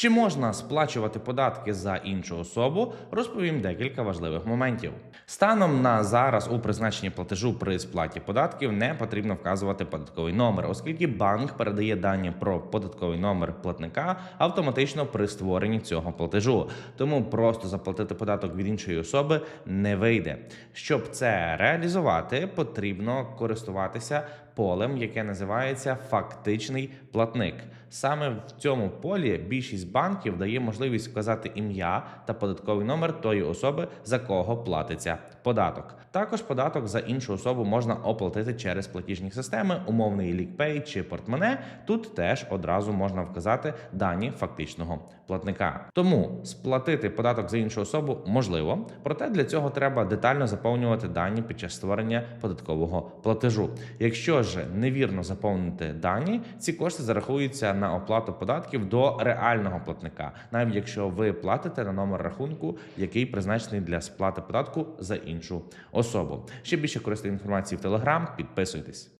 Чи можна сплачувати податки за іншу особу? Розповім декілька важливих моментів. Станом на зараз у призначенні платежу при сплаті податків не потрібно вказувати податковий номер, оскільки банк передає дані про податковий номер платника автоматично при створенні цього платежу. Тому просто заплатити податок від іншої особи не вийде. Щоб це реалізувати, потрібно користуватися полем, яке називається фактичний платник. Саме в цьому полі більшість банків дає можливість вказати ім'я та податковий номер тої особи, за кого платиться податок. Також податок за іншу особу можна оплатити через платіжні системи, умовний лікпей чи портмоне. Тут теж одразу можна вказати дані фактичного платника. Тому сплатити податок за іншу особу можливо, проте для цього треба детально заповнювати дані під час створення податкового платежу. Якщо ж невірно заповнити дані, ці кошти зарахуються на оплату податків до реального платника, навіть якщо ви платите на номер рахунку, який призначений для сплати податку за іншу особу. Ще більше корисної інформації в Telegram, підписуйтесь.